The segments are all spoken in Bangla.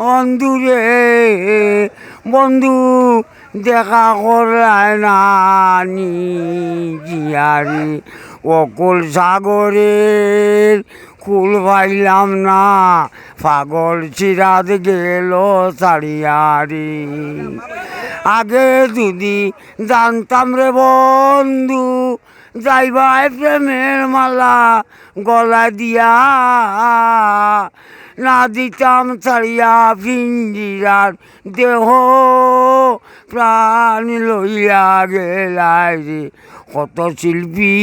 বন্ধু রে বন্ধু, দেখা করায় না জিয়ারি অকুল সাগরের কুল পাইলাম না, পাগল চিরাত গেল সারিয়ারি আগে যদি জানতাম রে বন্ধু, যাইবাই প্রেমের মালা গলা দিয়া। না দিতাম ছাড়িয়া পিঞ্জিরার দেহ। প্রাণ লইয়া গেলাই রে কত শিল্পী,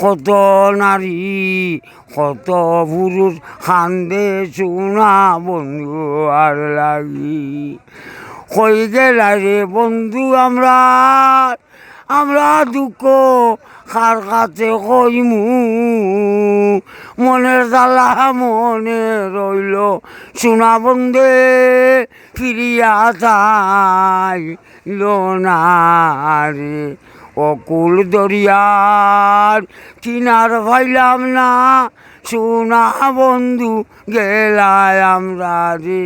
কত নারী, কত পুরুষ খান্দে সোনা বন্ধু আর লাগি। কই গেলা রে বন্ধু আমরা? আমরা দুঃখ কার কাছে কইমু? মনের জ্বালা মনে রইল। সোনা বন্ধে ফিরিয়া যাই লোনারে অকুল দরিয়ার কিনার ভাইলাম না। সোনা বন্ধু, গেলায় আমরা রে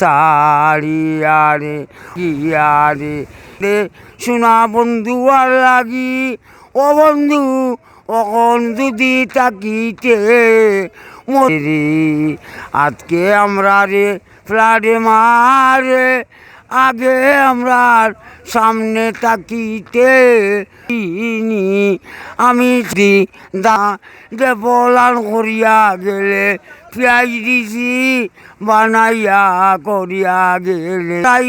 সারিয়া রে গিয়া রে রে সোনা বন্ধু, আর লাগি, ও বন্ধু অখন যদি তাকিতে মরি, আজকে আমরা রে ফ্লাডে মারে আগে আমরা সামনে তাকিতে আমি দি দা যে বলান করিয়া গেলে পিয়াজ দিছি বানাইয়া করিয়া গেলে। তাই